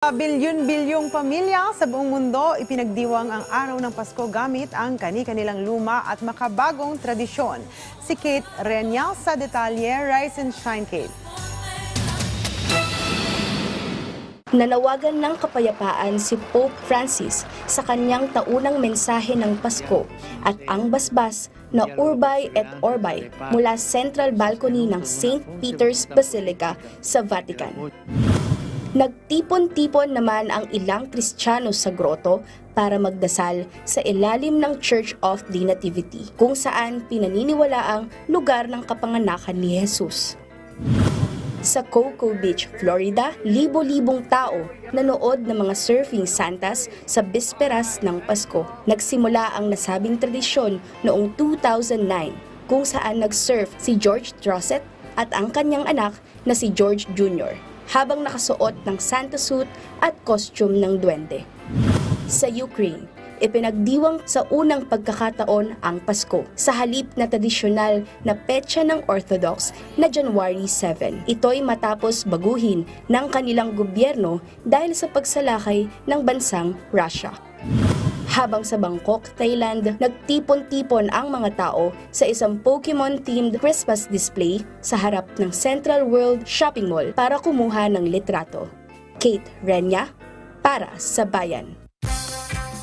Bilyon-bilyong pamilya sa buong mundo ipinagdiwang ang araw ng Pasko gamit ang kani-kanilang luma at makabagong tradisyon. Si Kate Renyal sa detalye, Rise and Shine Kate. Nanawagan ng kapayapaan si Pope Francis sa kanyang taunang mensahe ng Pasko at ang basbas na Urbay et Orbay mula central balcony ng St. Peter's Basilica sa Vatican. Nagtipon-tipon naman ang ilang Kristiyano sa grotto para magdasal sa ilalim ng Church of the Nativity kung saan pinaniniwala ang lugar ng kapanganakan ni Jesus. Sa Cocoa Beach, Florida, libo-libong tao nanood ng mga surfing santas sa bisperas ng Pasko. Nagsimula ang nasabing tradisyon noong 2009 kung saan nag-surf si George Drosset at ang kanyang anak na si George Jr. habang nakasuot ng Santa suit at costume ng duwende. Sa Ukraine, ipinagdiwang sa unang pagkakataon ang Pasko sa halip na tradisyonal na petsa ng Orthodox na January 7. Ito'y matapos baguhin ng kanilang gobyerno dahil sa pagsalakay ng bansang Russia. Habang sa Bangkok, Thailand, nagtipon-tipon ang mga tao sa isang Pokemon-themed Christmas display sa harap ng Central World Shopping Mall para kumuha ng litrato. Kate Renya, para sa Bayan.